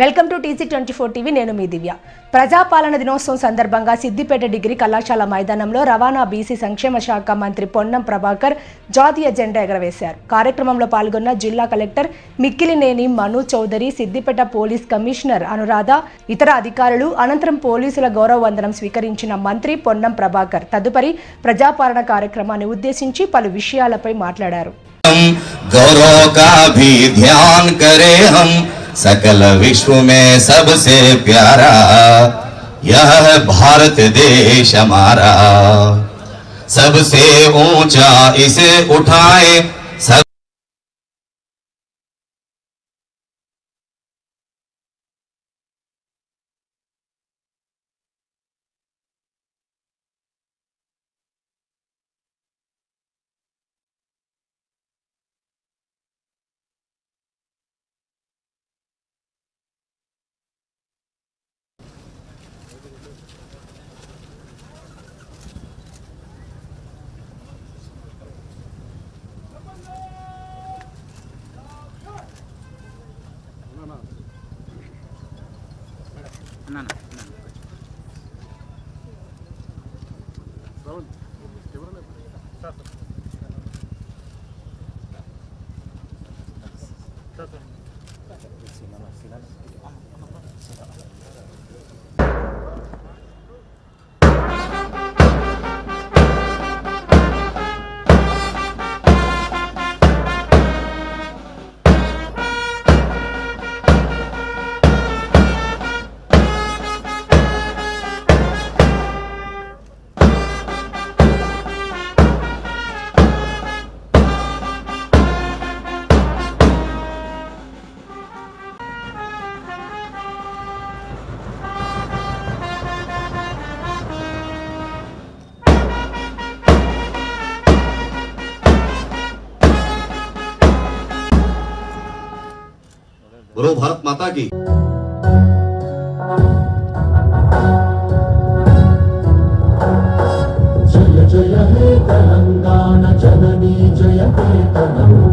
Welcome to TC twenty four TV నేను మీ దివ్య. ప్రజాపాలన దినోత్సవం సందర్భంగా సిద్దిపేట డిగ్రీ కళాశాల మైదానంలో రవాణా బీసీ సంక్షేమ శాఖ మంత్రి పొన్నం ప్రభాకర్ జాతీయ జెండా ఎగరవేశారు. కార్యక్రమంలో పాల్గొన్న జిల్లా collector Mikkilineni Manu Chowdary Siddipet police commissioner Anuradha ఇతర అధికారులు అనంతరం పోలీసుల గౌరవ వందనం స్వీకరించిన మంత్రి పొన్నం ప్రభాకర్ తదుపరి ప్రజాపాలన కార్యక్రమాన్ని ఉద్దేశించి పలు విషయాలపై మాట్లాడారు. हम सकल विश्व में सबसे प्यारा यह भारत देश हमारा। सबसे ऊँचा इसे उठाए না না lagi. Jaya Jaya Hai Telangana Janani Jaya Hai Telangana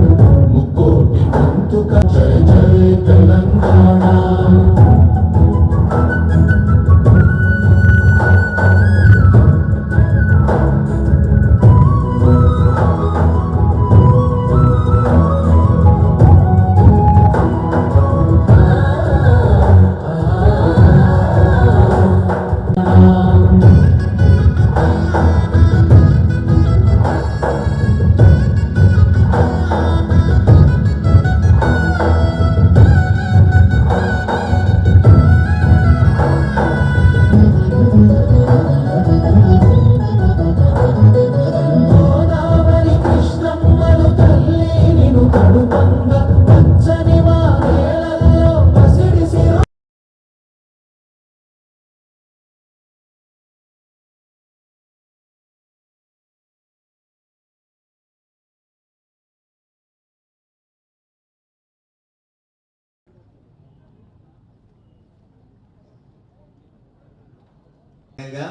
విధంగా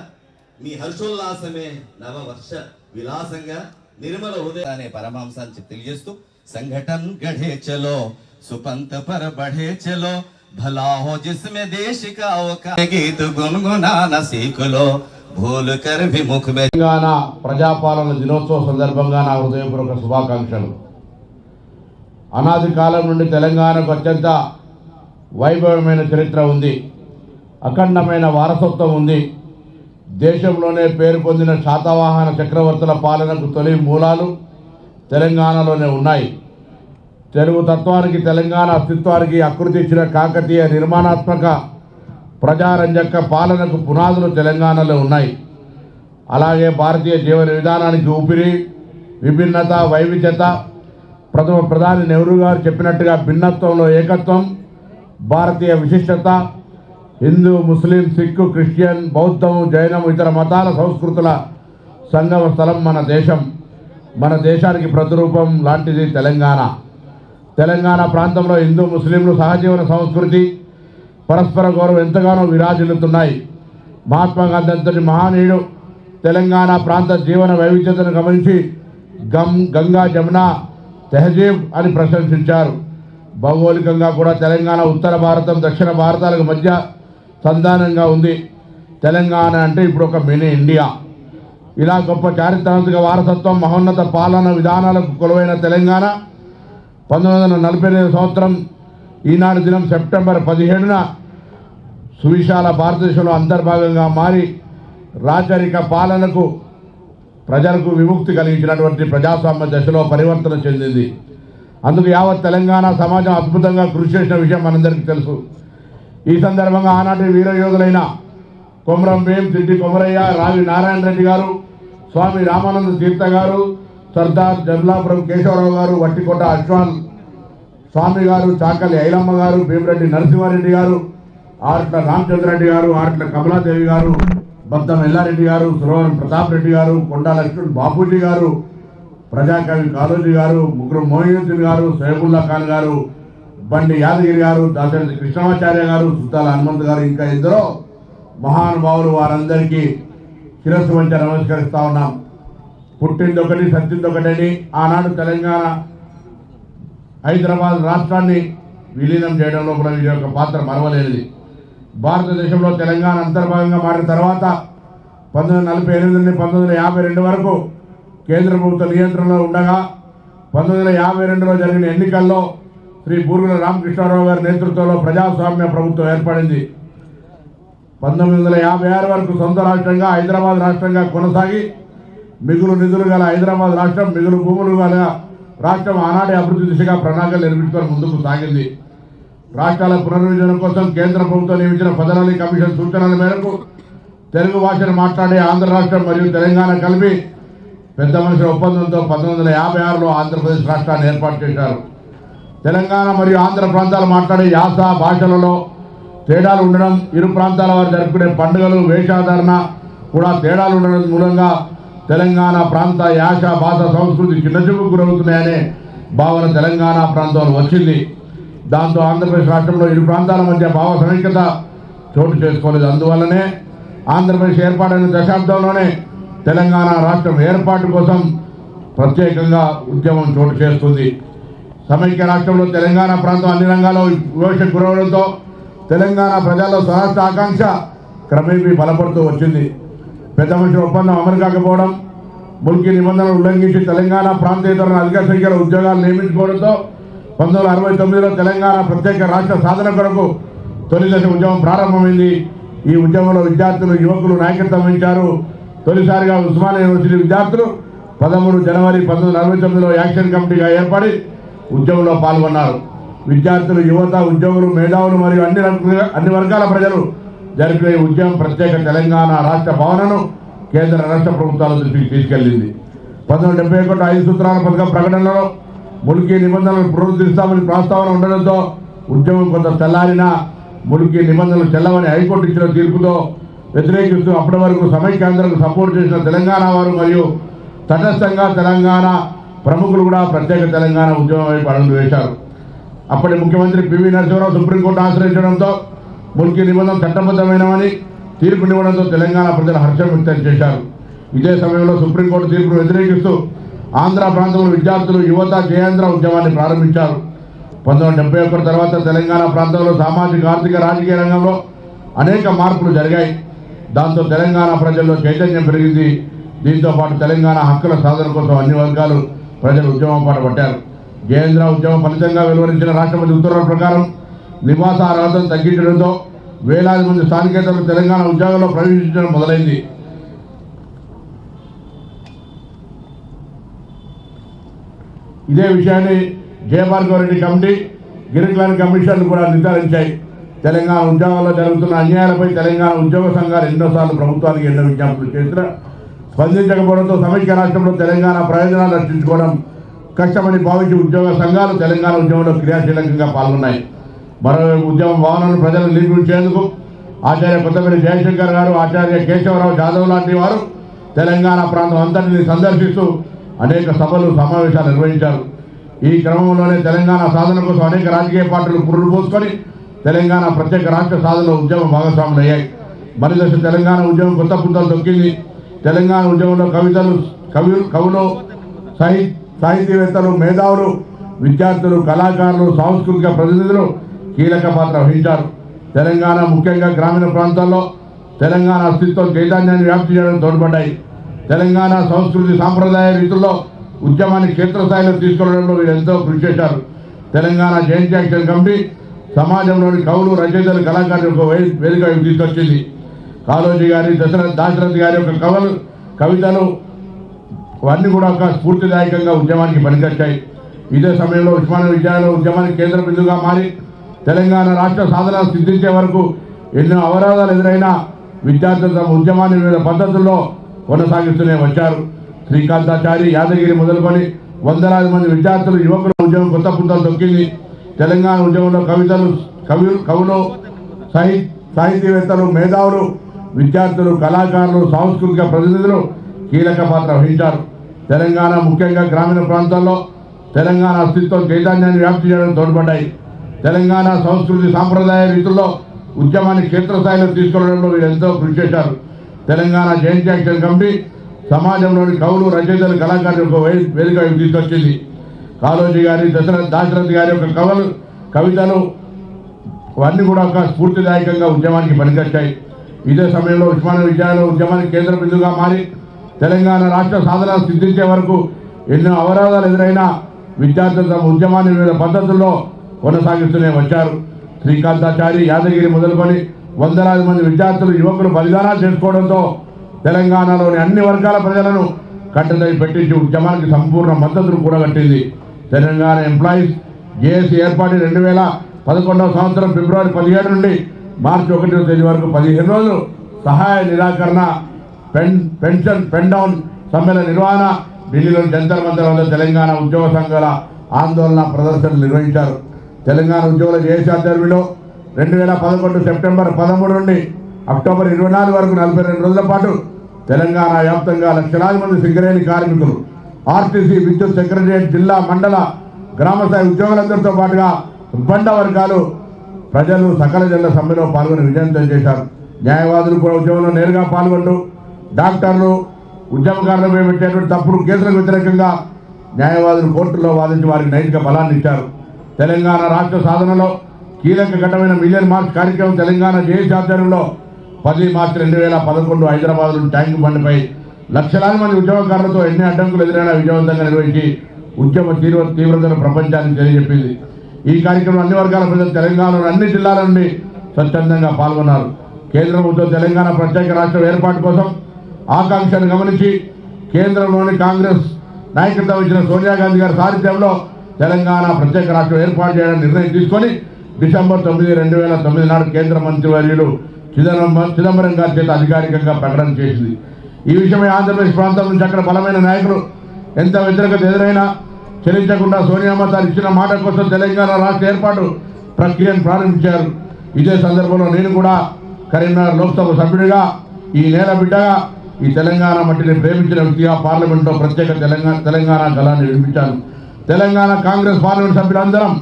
మీ హర్షోల్లాసమే నవవర్ష విలాసంగా నిర్మల ఉదయ అనే పరమాంశాన్ని తెలియజేస్తూ సంఘటన్ గఢే చలో సుపంత పర బఢే చలో భలా హో జిస్మే దేశ కా ఒక గీత గున్గునాన సీకులో భూల్ కర్ విముఖ మే తెలంగాణ ప్రజాపాలన దినోత్సవ సందర్భంగా నా హృదయపూర్వక శుభాకాంక్షలు. అనాది కాలం నుండి తెలంగాణకు అత్యంత వైభవమైన చరిత్ర ఉంది. అఖండమైన వారసత్వం ఉంది. దేశంలోనే పేరు పొందిన శాతవాహన చక్రవర్తుల పాలనకు తొలి మూలాలు తెలంగాణలోనే ఉన్నాయి. తెలుగు తత్వానికి తెలంగాణ అస్తిత్వానికి ఆకృతి ఇచ్చిన కాకతీయ నిర్మాణాత్మక ప్రజారంజక పాలనకు పునాదులు తెలంగాణలో ఉన్నాయి. అలాగే భారతీయ జీవన విధానానికి ఊపిరి విభిన్నత వైవిధ్యత ప్రథమ ప్రధాని నెహ్రూ గారు చెప్పినట్టుగా భిన్నత్వంలో ఏకత్వం భారతీయ విశిష్టత హిందూ ముస్లిం సిక్కు క్రిస్టియన్ బౌద్ధం జైనం ఇతర మతాల సంస్కృతుల సంగమ స్థలం మన దేశం. మన దేశానికి ప్రతిరూపం లాంటిది తెలంగాణ. తెలంగాణ ప్రాంతంలో హిందూ ముస్లింలు సహజీవన సంస్కృతి పరస్పర గౌరవం ఎంతగానో విరాజిల్లుతున్నాయి. మహాత్మా గాంధీ అంతటి మహానీయుడు తెలంగాణ ప్రాంత జీవన వైవిధ్యతను గమనించి గం గంగా జమున తెహజీబ్ అని ప్రశంసించారు. భౌగోళికంగా కూడా తెలంగాణ ఉత్తర భారతం దక్షిణ భారతాలకు మధ్య సంధానంగా ఉంది. తెలంగాణ అంటే ఇప్పుడు ఒక మినీ ఇండియా. ఇలా గొప్ప చారిత్రాత్మక వారసత్వం మహోన్నత పాలన విధానాలకు కొలువైన తెలంగాణ పంతొమ్మిది వందల నలభై ఐదు సంవత్సరం ఈనాడు దినం సెప్టెంబర్ పదిహేడున సువిశాల భారతదేశంలో అంతర్భాగంగా మారి రాచరిక పాలనకు ప్రజలకు విముక్తి కలిగించినటువంటి ప్రజాస్వామ్య దశలో పరివర్తన చెందింది. అందుకు యావత్ తెలంగాణ సమాజం అద్భుతంగా కృషి చేసిన విషయం మనందరికీ తెలుసు. ఈ సందర్భంగా ఆనాటి వీర యోధులైన కొమరం భీం సిడ్డి కొమరయ్య రావి నారాయణ రెడ్డి గారు స్వామి రామానంద తీర్థ గారు సర్దార్ జమలాపురం కేశవరావు గారు వట్టికోట అశ్వాన్ స్వామి గారు చాకలి ఐలమ్మ గారు భీమరెడ్డి నరసింహారెడ్డి గారు ఆర్ట్ల రామచంద్రరెడ్డి గారు ఆర్ట్ల కమలాదేవి గారు బద్దం ఎల్లారెడ్డి గారు సురవరం ప్రతాప్ రెడ్డి గారు కొండా లక్ష్మణ్ బాపూజీ గారు ప్రజాకవి కాలోజీ గారు ముగ్గురు మోహినుద్దీన్ గారు సైబుల్లా ఖాన్ గారు బండి యాదగిరి గారు డాక్టర్ కృష్ణమాచార్య గారు సుతాల హనుమంత్ గారు ఇంకా ఇద్దరు మహానుభావులు వారందరికీ శిరస్సు వంచ నమస్కరిస్తా ఉన్నాం. పుట్టింది ఒకటి సత్తింది ఒకటని ఆనాడు తెలంగాణ హైదరాబాద్ రాష్ట్రాన్ని విలీనం చేయడంలో కూడా వీరి యొక్క పాత్ర మరవలేనిది. భారతదేశంలో తెలంగాణ అంతర్భాగంగా మారిన తర్వాత పంతొమ్మిది వందల నలభై ఎనిమిది నుండి పంతొమ్మిది వందల యాభై రెండు వరకు కేంద్ర ప్రభుత్వ నియంత్రణలో ఉండగా పంతొమ్మిది వందల యాభై రెండులో జరిగిన ఎన్నికల్లో శ్రీ బూరుగుల రామకృష్ణారావు గారి నేతృత్వంలో ప్రజాస్వామ్య ప్రభుత్వం ఏర్పడింది. పంతొమ్మిది వందల యాభై ఆరు వరకు సొంత రాష్ట్రంగా హైదరాబాద్ రాష్ట్రంగా కొనసాగి మిగులు నిధులు గల హైదరాబాద్ రాష్ట్రం మిగులు భూములు గల రాష్ట్రం ఆనాటి అభివృద్ధి దిశగా ప్రణాళికలు నిర్మించుకొని ముందుకు సాగింది. రాష్ట్రాల పునర్విభజన కోసం కేంద్ర ప్రభుత్వం నియమించిన ఫెడరల్ కమిషన్ సూచనల మేరకు తెలుగు భాషను మాట్లాడే ఆంధ్ర రాష్ట్రం మరియు తెలంగాణ కలిపి పెద్ద మనుషుల ఒప్పందంతో పంతొమ్మిది వందల యాభై ఆరులో ఆంధ్రప్రదేశ్ రాష్ట్రాన్ని ఏర్పాటు చేశారు. తెలంగాణ మరియు ఆంధ్ర ప్రాంతాలు మాట్లాడే యాస భాషలలో తేడాలు ఉండడం ఇరు ప్రాంతాల వారు జరుపుకునే పండుగలు వేషాధారణ కూడా తేడాలు ఉండడం మూలంగా తెలంగాణ ప్రాంత యాస భాష సంస్కృతి చిన్నచూపు గురవుతున్నాయనే భావన తెలంగాణ ప్రాంతంలో వచ్చింది. దాంతో ఆంధ్రప్రదేశ్ రాష్ట్రంలో ఇరు ప్రాంతాల మధ్య భావ సమైక్యత చోటు చేసుకోలేదు. అందువల్లనే ఆంధ్రప్రదేశ్ ఏర్పాటైన దశాబ్దంలోనే తెలంగాణ రాష్ట్రం ఏర్పాటు కోసం ప్రత్యేకంగా ఉద్యమం చోటు చేస్తుంది. సమైక్య రాష్ట్రంలో తెలంగాణ ప్రాంతం అన్ని రంగాల్లో వివక్ష గురవడంతో తెలంగాణ ప్రజల్లో స్వరాష్ట్ర ఆకాంక్ష క్రమేపీ బలపడుతూ వచ్చింది. పెద్ద మనిషి ఒప్పందం అమలు కాకపోవడం ముల్కీ నిబంధనలు ఉల్లంఘించి తెలంగాణ ప్రాంతేతరులను అధిక సంఖ్యలో ఉద్యోగాలు నియమించుకోవడంతో పంతొమ్మిది అరవై తొమ్మిదిలో తెలంగాణ ప్రత్యేక రాష్ట్ర సాధన కొరకు తొలి దశ ఉద్యమం ప్రారంభమైంది. ఈ ఉద్యమంలో విద్యార్థులు యువకులు నాయకత్వం వహించారు. తొలిసారిగా ఉస్మానియా యూనివర్సిటీ విద్యార్థులు పదమూడు జనవరి పంతొమ్మిది అరవై తొమ్మిదిలో యాక్షన్ కమిటీగా ఏర్పడి ఉద్యమంలో పాల్గొన్నారు. విద్యార్థులు యువత ఉద్యోగులు మేధావులు మరియు అన్ని అన్ని వర్గాల ప్రజలు జరిపే ఉద్యమం ప్రత్యేక తెలంగాణ రాష్ట్ర భవనను కేంద్ర రాష్ట్ర ప్రభుత్వాల దృష్టికి తీసుకెళ్ళింది పంతొమ్మిది డెబ్బై ఒకటి ఐదు సూత్రాల పథకం ప్రకటనలో ములికి నిబంధనలు పునరుద్ధరిస్తామని ప్రస్తావన ఉండడంతో ఉద్యమం కొంత తెల్లారినా ములికి నిబంధనలు చెల్లవని హైకోర్టు ఇచ్చిన తీర్పుతో వ్యతిరేకిస్తూ అప్పటి వరకు సమైక్యాంధ్రకు సపోర్ట్ చేసిన తెలంగాణ వారు మరియు తటస్థంగా తెలంగాణ ప్రముఖులు కూడా ప్రత్యేక తెలంగాణ ఉద్యమం వైపు అడుగులు వేశారు. అప్పటి ముఖ్యమంత్రి పివి నరసింహరావు సుప్రీంకోర్టు ఆశ్రయించడంతో మురికి నిబంధన చట్టబద్ధమైనవని తీర్పునివ్వడంతో తెలంగాణ ప్రజలు హర్షం వ్యక్తం చేశారు. ఇదే సమయంలో సుప్రీంకోర్టు తీర్పును వ్యతిరేకిస్తూ ఆంధ్ర ప్రాంతంలో విద్యార్థులు యువత జయాంధ్ర ఉద్యమాన్ని ప్రారంభించారు. పంతొమ్మిది వందల డెబ్బై ఒకటి తర్వాత తెలంగాణ ప్రాంతంలో సామాజిక ఆర్థిక రాజకీయ రంగంలో అనేక మార్పులు జరిగాయి. దాంతో తెలంగాణ ప్రజల్లో చైతన్యం పెరిగింది. దీంతో పాటు తెలంగాణ హక్కుల సాధన కోసం అన్ని వర్గాలు ప్రజలు ఉద్యమం పాట పట్టారు. జయేంద్ర ఉద్యమం ఫలితంగా వెలువరించిన రాష్ట్రపతి ఉత్తర్వుల ప్రకారం నివాస అర్హతను తగ్గించడంతో వేలాది మంది స్థానికేతలు తెలంగాణ ఉద్యోగంలో ప్రవేశించడం మొదలైంది. ఇదే విషయాన్ని జయభార్గవరెడ్డి కమిటీ గిరిక్లాన్ కమిషన్ కూడా నిర్ధారించాయి. తెలంగాణ ఉద్యోగాల్లో జరుగుతున్న అన్యాయాలపై తెలంగాణ ఉద్యోగ సంఘాలు ఎన్నోసార్లు ప్రభుత్వానికి ఎన్నో విజ్ఞాపనలు చేసినా స్పందించకపోవడంతో సమైక్య రాష్ట్రంలో తెలంగాణ ప్రయోజనాలు రక్షించుకోవడం కష్టమని భావించి ఉద్యోగ సంఘాలు తెలంగాణ ఉద్యమంలో క్రియాశీలకంగా పాల్గొన్నాయి. మరో ఉద్యమ భావనను ప్రజలు నిర్మించేందుకు ఆచార్య కొత్తపల్లి జయశంకర్ గారు ఆచార్య కేశవరావు జాదవ్ లాంటి వారు తెలంగాణ ప్రాంతం అంతటిని సందర్శిస్తూ అనేక సభలు సమావేశాలు నిర్వహించారు. ఈ క్రమంలోనే తెలంగాణ సాధన కోసం అనేక రాజకీయ పార్టీలు పురులు పోసుకొని తెలంగాణ ప్రత్యేక రాష్ట్ర సాధనలో ఉద్యమ భాగస్వాములు అయ్యాయి తెలంగాణ ఉద్యమం కొత్త పుంతలు దొక్కింది తెలంగాణ ఉద్యమంలో కవితలు కవి కవులు సాహి సాహితీవేత్తలు మేధావులు విద్యార్థులు కళాకారులు సాంస్కృతిక ప్రతినిధులు కీలక పాత్ర వహించారు. తెలంగాణ ముఖ్యంగా గ్రామీణ ప్రాంతాల్లో తెలంగాణ అస్తిత్వం చైతన్యాన్ని వ్యాప్తి చేయడం తోడ్పడ్డాయి. తెలంగాణ సంస్కృతి సాంప్రదాయ రీతుల్లో ఉద్యమాన్ని క్షేత్రస్థాయిలో తీసుకెళ్ళడంలో వీరు ఎంతో కృషి చేశారు. తెలంగాణ జయంతి యాక్షన్ కమిటీ సమాజంలోని కవులు రచయితలు కళాకారులు వే- వేదిక తీసుకొచ్చింది. కాళోజీ గారి దశరథ్ దాశరథ్ గారి యొక్క కవలు కవితలు అవన్నీ కూడా ఒక స్ఫూర్తిదాయకంగా ఉద్యమానికి పనికొచ్చాయి. ఇదే సమయంలో ఉస్మానియా విద్యాలయంలో ఉద్యమానికి కేంద్ర బిందుగా మారి తెలంగాణ రాష్ట్ర సాధన సిద్ధించే వరకు ఎన్నో అవరోధాలు ఎదురైనా విద్యార్థులు తమ ఉద్యమాన్ని వివిధ పద్ధతుల్లో కొనసాగిస్తూనే వచ్చారు. శ్రీకాంతాచారి యాదగిరి మొదలుకొని వందలాది మంది విద్యార్థులు యువకుల ఉద్యమం కొత్త పుంతలు తొక్కింది. తెలంగాణ ఉద్యమంలో కవితలు కవి కవులు సాహి సాహితీవేత్తలు మేధావులు విద్యార్థులు కళాకారులు సాంస్కృతిక ప్రతినిధులు కీలక పాత్ర వహించారు. తెలంగాణ ముఖ్యంగా గ్రామీణ ప్రాంతాల్లో తెలంగాణ అస్తిత్వం చైతన్యాన్ని వ్యాప్తి చేయడం తోడ్పడ్డాయి. తెలంగాణ సంస్కృతి సాంప్రదాయ రీతుల్లో ఉద్యమాన్ని క్షేత్రస్థాయిలో తీసుకెళ్ళడంలో వీరు ఎంతో కృషి చేశారు. తెలంగాణ జయంతి యాక్షన్ కమిటీ సమాజంలోని కవులు రచయితలు కళాకారులు ఒక వేదిక తీసుకొచ్చింది. కాళోజీ గారి దశరథ్ దాశరథి గారి యొక్క కవలు కవితలు అవన్నీ కూడా ఒక స్ఫూర్తిదాయకంగా ఉద్యమానికి పనికొచ్చాయి. ఇదే సమయంలో ఉస్మానియా విద్యాలయ ఉద్యమానికి కేంద్ర బిందుగా మారి తెలంగాణ రాష్ట్ర సాధన సిద్ధించే వరకు ఎన్నో అవరోధాలు ఎదురైనా విద్యార్థులు తమ ఉద్యమాన్ని వివిధ పద్ధతుల్లో కొనసాగిస్తూనే వచ్చారు. శ్రీకాంతాచారి యాదగిరి మొదలుకొని వందలాది మంది విద్యార్థులు యువకులు బలిదానాలు చేసుకోవడంతో తెలంగాణలోని అన్ని వర్గాల ప్రజలను కట్టదై పెట్టించి ఉద్యమానికి సంపూర్ణ మద్దతును కూడగట్టింది. తెలంగాణ ఎంప్లాయీస్ జేఏసీ ఏర్పాటు రెండు వేల పదకొండవ సంవత్సరం ఫిబ్రవరి పదిహేడు నుండి మార్చి ఒకటో తేదీ వరకు పదిహేను రోజులు సహాయ నిరాకరణ పెన్ పెన్షన్ పెన్ డౌన్ సమ్మెల నిర్వహణ ఢిల్లీలోని జంతర్ మంతర్ వద్ద తెలంగాణ ఉద్యోగ సంఘాల ఆందోళన ప్రదర్శనలు నిర్వహించారు. తెలంగాణ ఉద్యోగుల జేఏసీ రెండు వేల పదకొండు సెప్టెంబర్ పదమూడు నుండి అక్టోబర్ ఇరవై నాలుగు వరకు నలభై రెండు రోజుల పాటు తెలంగాణ వ్యాప్తంగా లక్షలాది మంది సింగరేణి కార్మికులు ఆర్టీసీ విద్యుత్ సెక్రటరియట్ జిల్లా మండల గ్రామ స్థాయి ఉద్యోగులందరితో పాటుగా బండ వర్గాలు ప్రజలు సకల జన సమ్మెలో పాల్గొని విజయవంతం చేశారు న్యాయవాదులు కూడా ఉద్యమంలో నేరుగా పాల్గొంటూ డాక్టర్లు ఉద్యమకారులు పెట్టేటువంటి తప్పుడు కేసులకు వ్యతిరేకంగా న్యాయవాదులు కోర్టులో వాదించి వారికి నైతిక బలాన్ని ఇచ్చారు. తెలంగాణ రాష్ట్ర సాధనలో కీలక ఘటమైన మిలియన్ మార్చ్ కార్యక్రమం తెలంగాణ జేఏసీ ఆధ్వర్యంలో పది మార్చి రెండు వేల పదకొండు హైదరాబాద్లోని ట్యాంక్ బండిపై లక్షలాది మంది ఉద్యమకారులతో ఎన్ని అడ్డంకులు ఎదురైనా విజయవంతంగా నిర్వహించి ఉద్యమ తీవ్ర తీవ్రతను ప్రపంచానికి తెలియజెప్పింది. ఈ కార్యక్రమం అన్ని వర్గాల ప్రజలు తెలంగాణలో అన్ని జిల్లాల నుండి స్వచ్ఛందంగా పాల్గొన్నారు. కేంద్ర ప్రభుత్వం తెలంగాణ ప్రత్యేక రాష్ట్రం ఏర్పాటు కోసం ఆకాంక్షను గమనించి కేంద్రంలోని కాంగ్రెస్ నాయకత్వం ఇచ్చిన సోనియా గాంధీ గారి సారథ్యంలో తెలంగాణ ప్రత్యేక రాష్ట్రం ఏర్పాటు చేయడానికి నిర్ణయం తీసుకొని డిసెంబర్ తొమ్మిది రెండు వేల తొమ్మిది నాడు కేంద్ర మంత్రివర్యులు చిదంబరం చిదంబరం గారి చేత అధికారికంగా ప్రకటన చేసింది. ఈ విషయమై ఆంధ్రప్రదేశ్ ప్రాంతం నుంచి అక్కడ బలమైన నాయకులు ఎంత వ్యతిరేకత ఎదురైనా చెల్లించకుండా సోనియామ్మ తాను ఇచ్చిన మాట కోసం తెలంగాణ రాష్ట్ర ఏర్పాటు ప్రక్రియను ప్రారంభించారు. ఇదే సందర్భంలో నేను కూడా కరీంనగర్ లోక్సభ సభ్యుడిగా ఈ నేల బిడ్డగా ఈ తెలంగాణ మట్టిని ప్రేమించిన వ్యక్తిగా పార్లమెంట్లో ప్రత్యేక తెలంగాణ తెలంగాణ గళాన్ని నిర్మించాను. తెలంగాణ కాంగ్రెస్ పార్లమెంట్ సభ్యులందరం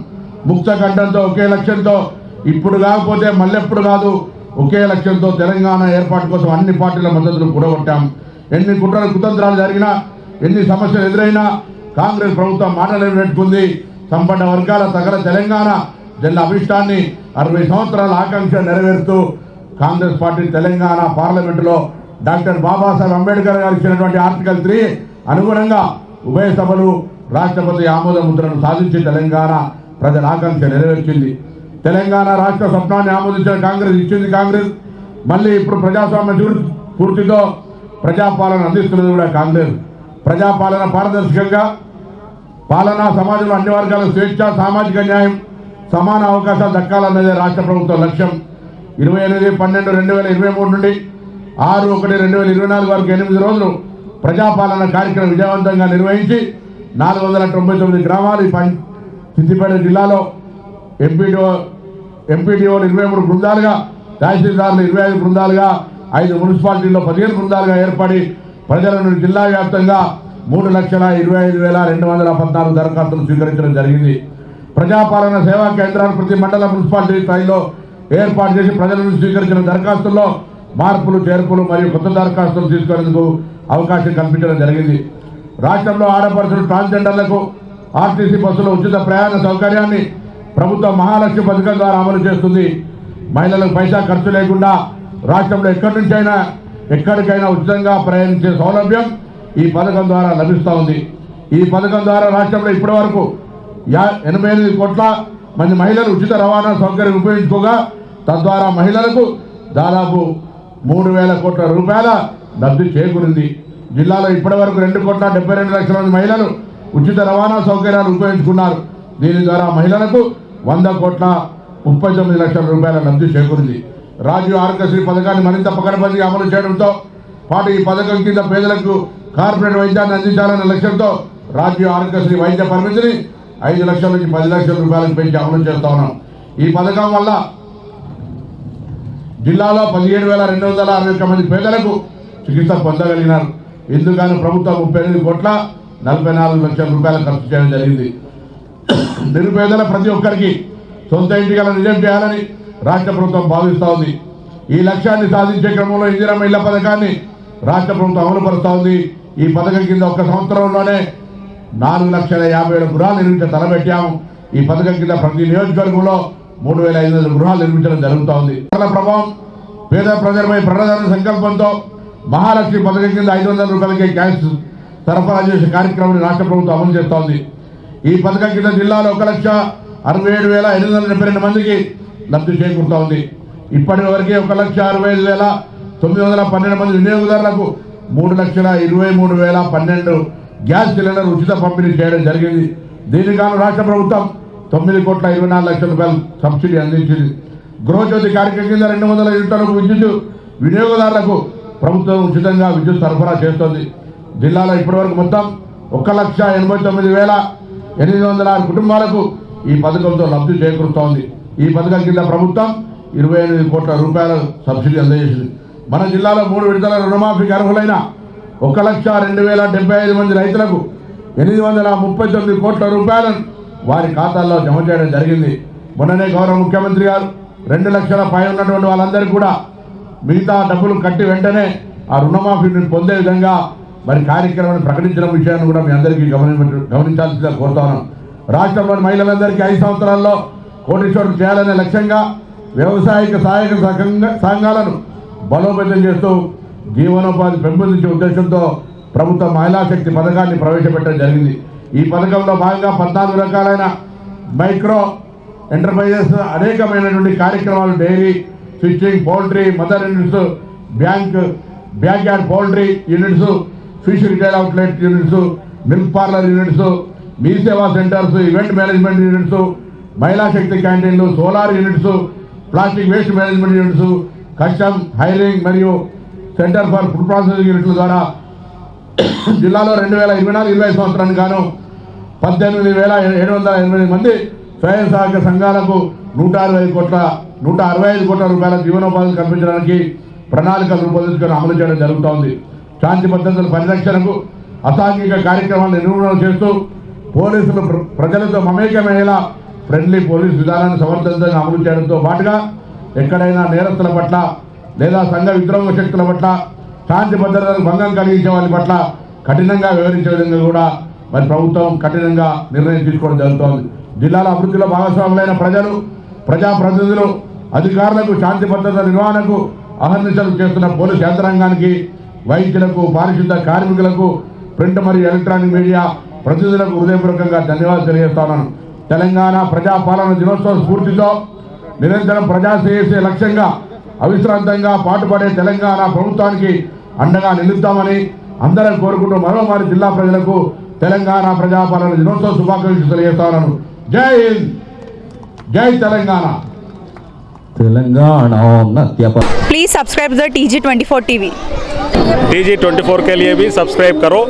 ముక్త కంఠంతో ఒకే లక్ష్యంతో ఇప్పుడు కాకపోతే మళ్ళెప్పుడు కాదు ఒకే లక్ష్యంతో తెలంగాణ ఏర్పాటు కోసం అన్ని పార్టీల మద్దతును కూడగొట్టాం. ఎన్ని కుట్రలు కుతంత్రాలు జరిగినా ఎన్ని సమస్యలు ఎదురైనా కాంగ్రెస్ ప్రభుత్వం మాటలు పెట్టుకుంది సంపన్న వర్గాల సకల తెలంగాణ జిల్లా అభిష్టాన్ని అరవై సంవత్సరాల ఆకాంక్ష నెరవేరుతూ కాంగ్రెస్ పార్టీ తెలంగాణ పార్లమెంటులో డాక్టర్ బాబాసాహెబ్ అంబేద్కర్ గారు ఇచ్చినటువంటి ఆర్టికల్ త్రీ అనుగుణంగా ఉభయ సభలు రాష్ట్రపతి ఆమోద ముద్రను సాధించి తెలంగాణ ప్రజల ఆకాంక్ష నెరవేర్చింది. తెలంగాణ రాష్ట్ర స్వప్నాన్ని ఆమోదించిన కాంగ్రెస్ ఇచ్చింది కాంగ్రెస్. మళ్ళీ ఇప్పుడు ప్రజాస్వామ్య స్ఫూర్- స్ఫూర్తితో ప్రజాపాలన అందిస్తున్నది కూడా కాంగ్రెస్. ప్రజాపాలన పారదర్శకంగా పాలన సమాజంలో అన్ని వర్గాల స్వేచ్ఛ సామాజిక న్యాయం సమాన అవకాశాలు దక్కాలన్నదే రాష్ట్ర ప్రభుత్వ లక్ష్యం. ఇరవై ఎనిమిది పన్నెండు రెండు వేల ఇరవై మూడు నుండి ఆరు ఒకటి రెండు వేల ఇరవై నాలుగు వరకు ఎనిమిది రోజులు ప్రజాపాలన కార్యక్రమం విజయవంతంగా నిర్వహించి నాలుగు వందల తొంభై తొమ్మిది గ్రామాలు సిద్దిపేట జిల్లాలో ఎంపీడీఓ ఎంపీడీఓలు ఇరవై మూడు బృందాలుగా తహసీల్దారులు ఇరవై ఐదు బృందాలుగా ఐదు మున్సిపాలిటీల్లో పదిహేను బృందాలుగా ఏర్పడి ప్రజలను జిల్లా వ్యాప్తంగా మూడు లక్షల ఇరవై ఐదు వేల రెండు వందల పద్నాలుగు దరఖాస్తులు స్వీకరించడం జరిగింది. ప్రజాపాలన సేవా కేంద్రాలు ప్రతి మండల మున్సిపాలిటీ స్థాయిలో ఏర్పాటు చేసి ప్రజలను స్వీకరించిన దరఖాస్తుల్లో మార్పులు చేర్పులు మరియు కొత్త దరఖాస్తులు తీసుకునేందుకు అవకాశం కల్పించడం జరిగింది. రాష్ట్రంలో ఆడపడుచులు ట్రాన్స్జెండర్లకు ఆర్టీసీ బస్సులో ఉచిత ప్రయాణ సౌకర్యాన్ని ప్రభుత్వ మహాలక్ష్మి పథకం ద్వారా అమలు చేస్తుంది. మహిళలకు పైసా ఖర్చు లేకుండా రాష్ట్రంలో ఎక్కడి నుంచైనా ఎక్కడికైనా ఉచితంగా ప్రయాణించే సౌలభ్యం ఈ పథకం ద్వారా లభిస్తూ ఉంది. ఈ పథకం ద్వారా రాష్ట్రంలో ఇప్పటి వరకు యా ఎనభై ఎనిమిది కోట్ల మంది మహిళలు ఉచిత రవాణా సౌకర్యం ఉపయోగించుకోగా తద్వారా మహిళలకు దాదాపు మూడు వేల కోట్ల రూపాయల లబ్ధి చేకూరింది. జిల్లాలో ఇప్పటి వరకు రెండు కోట్ల డెబ్బై రెండు లక్షల మంది మహిళలు ఉచిత రవాణా సౌకర్యాలు ఉపయోగించుకున్నారు. దీని ద్వారా మహిళలకు వంద కోట్ల ముప్పై తొమ్మిది లక్షల రూపాయల లబ్ధి చేకూరింది. రాజీవ్ ఆరోగ్యశ్రీ పథకాన్ని మరింత పకడ్బందీగా అమలు చేయడంతో పాటు ఈ పథకం కింద పేదలకు కార్పొరేట్ వైద్యాన్ని అందించాలనే లక్ష్యంతో రాజీవ్ ఆరోగ్యశ్రీ వైద్య పరిమితిని ఐదు లక్షల నుంచి పది లక్షల రూపాయలకు పెంచి అమలు చేస్తా ఉన్నాం. ఈ పథకం వల్ల జిల్లాలో పదిహేడు వేల రెండు వందల అరవై ఒక్క మంది పేదలకు చికిత్స పొందగలిగినారు. ఇందుకని ప్రభుత్వం ముప్పై ఎనిమిది కోట్ల నలభై నాలుగు లక్షల రూపాయలు ఖర్చు చేయడం జరిగింది. నిరుపేదల ప్రతి ఒక్కరికి సొంత ఇంటి గల నిజం చేయాలని రాష్ట్ర ప్రభుత్వం భావిస్తూ ఉంది. ఈ లక్ష్యాన్ని సాధించే క్రమంలో ఇందిరమ్మ ఇళ్ళ పథకాన్ని రాష్ట్ర ప్రభుత్వం అమలుపరుస్తూ ఉంది. ఈ పథకం కింద ఒక్క సంవత్సరంలోనే నాలుగు లక్షల యాభై ఏడు గృహాలు నిర్మించ తలబెట్టాము ఈ పథకం కింద ప్రతి నియోజకవర్గంలో మూడు వేల ఐదు వందల గృహాలు నిర్మించడం జరుగుతూ ఉంది. ప్రభావం పేద ప్రజలపై ప్రజల సంకల్పంతో మహాలక్ష్మి పథకం కింద ఐదు వందల రూపాయలకే క్యాష్ సరఫరా చేసే కార్యక్రమాన్ని రాష్ట్ర ప్రభుత్వం అమలు చేస్తోంది ఈ పథకం కింద జిల్లాలో ఒక లక్ష అరవై ఏడు వేల ఎనిమిది వందల డెబ్బై రెండు మందికి లబ్ధి చేకూరుతా ఉంది. ఇప్పటి వరకే ఒక లక్ష అరవై ఐదు వేల తొమ్మిది వందల పన్నెండు మంది వినియోగదారులకు మూడు లక్షల ఇరవై మూడు వేల పన్నెండు గ్యాస్ సిలిండర్ ఉచిత పంపిణీ చేయడం జరిగింది. దీనికి గాను రాష్ట్ర ప్రభుత్వం తొమ్మిది కోట్ల ఇరవై నాలుగు లక్షల రూపాయలు సబ్సిడీ అందించింది. గృహజ్యోతి కార్యక్రమం కింద రెండు వందల యూనిట్లకు విద్యుత్ వినియోగదారులకు ప్రభుత్వం ఉచితంగా విద్యుత్ సరఫరా చేస్తోంది. జిల్లాలో ఇప్పటివరకు మొత్తం ఒక లక్ష ఎనభై తొమ్మిది వేల ఎనిమిది వందల ఆరు కుటుంబాలకు ఈ పథకంతో లబ్ధి చేకూరుతోంది. ఈ పథకం కింద ప్రభుత్వం ఇరవై ఎనిమిది కోట్ల రూపాయల సబ్సిడీ అందజేసింది. మన జిల్లాలో మూడు విడతల రుణమాఫీకి అర్హులైన ఒక లక్ష రెండు వేల డెబ్బై ఐదు మంది రైతులకు ఎనిమిది వందల ముప్పై తొమ్మిది కోట్ల రూపాయలను వారి ఖాతాల్లో జమ చేయడం జరిగింది. మొన్ననే గౌరవ ముఖ్యమంత్రి గారు రెండు లక్షల పై ఉన్నటువంటి వాళ్ళందరికీ కూడా మిగతా డబ్బులు కట్టి వెంటనే ఆ రుణమాఫీని పొందే విధంగా మరి కార్యక్రమాన్ని ప్రకటించిన విషయాన్ని కూడా మీ అందరికీ గమని గమనించాల్సిందిగా కోరుతాను రాష్ట్రంలోని మహిళలందరికీ ఐదు సంవత్సరాల్లో కోటేశ్వరం చేయాలనే లక్ష్యంగా వ్యవసాయక సహాయక సంఘాలను బలోపేతం చేస్తూ జీవనోపాధి పెంపొందించే ఉద్దేశంతో ప్రభుత్వ మహిళా శక్తి పథకాన్ని ప్రవేశపెట్టడం జరిగింది. ఈ పథకంలో భాగంగా పద్నాలుగు రకాలైన మైక్రో ఎంటర్ప్రైజెస్ అనేకమైనటువంటి కార్యక్రమాలు dairy fishing poultry mother units bank back yard poultry units fish retail outlet units milk parlour units Mee Seva centres event management units Mahila Shakti క్యాంటీన్లు solar units plastic waste management units custom hiring మరియు centre for food processing యూనిట్ల ద్వారా జిల్లాలో రెండు వేల ఇరవై నాలుగు ఇరవై సంవత్సరానికి గాను పద్దెనిమిది వేల ఏడు వందల ఎనిమిది మంది స్వయం సహాయక సంఘాలకు నూట అరవై కోట్ల నూట అరవై ఐదు కోట్ల రూపాయల జీవనోపాధి కల్పించడానికి ప్రణాళికలు రూపొందించుకొని అమలు చేయడం జరుగుతోంది. శాంతి భద్రతల పరిరక్షణకు అసాంఘిక కార్యక్రమాలు నిర్మూలన చేస్తూ పోలీసులు ప్ర- ప్రజలతో మమేకమయ్యేలా ఫ్రెండ్లీ పోలీస్ విధానాన్ని సమర్థవంతంగా అమలు చేయడంతో పాటుగా ఎక్కడైనా నేరస్తుల పట్ల లేదా సంఘ విద్రోహ శక్తుల పట్ల శాంతి భద్రతలకు భంగం కలిగించే వారి పట్ల కఠినంగా వివరించే విధంగా కూడా మరి ప్రభుత్వం కఠినంగా నిర్ణయం తీసుకోవడం జరుగుతోంది. జిల్లాల అభివృద్ధిలో భాగస్వాములైన ప్రజలు ప్రజాప్రతినిధులు అధికారులకు శాంతి భద్రత నిర్వహణకు అహర్నిశలు చేస్తున్న పోలీస్ యంత్రాంగానికి వైద్యులకు పారిశుద్ధ కార్మికులకు ప్రింట్ మరియు ఎలక్ట్రానిక్ మీడియా ప్రతినిధులకు హృదయపూర్వకంగా ధన్యవాదాలు తెలియజేస్తున్నాను తెలంగాణ ప్రజాపాలన దినోత్సవ స్ఫూర్తితో నిరంతరం ప్రజాశ్రేయసే లక్ష్యంగా అవిశ్రాంతంగా పాటుపడే తెలంగాణ ప్రభుత్వానికి అండగా నిలుద్దామని అందరం కోరుకుంటూ మరోమారి జిల్లా ప్రజలకు తెలంగాణ ప్రజాపాలన దినోత్సవ శుభాకాంక్షలు తెలియజేస్తాను Jai Hind! Jai Telangana! Telangana నత్యప please subscribe the T G twenty four T V T G twenty four के लिए भी सब्सक्राइब करो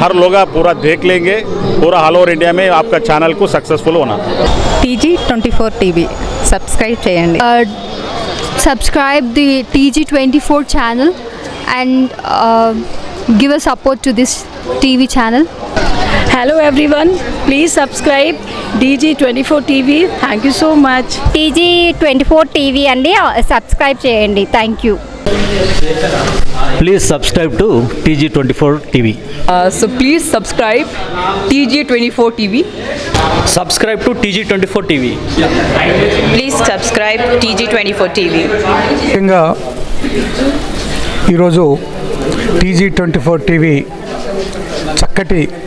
हर लोग आप पूरा देख लेंगे पूरा ऑल ओवर इंडिया में आपका चैनल को सक्सेसफुल होना T G twenty four TV subscribe చేయండి uh, subscribe the TG24 channel and uh, give a support to this TV channel. Hello everyone, please subscribe DG24 TV. Thank you so much. TG twenty four TV అండి subscribe చేయండి thank you Please subscribe to TG24 TV. Uh, so please subscribe TG24 TV. Subscribe to TG24 TV. Please subscribe TG twenty four TV ముఖ్యంగా ఈరోజు TG twenty four TV చక్కటి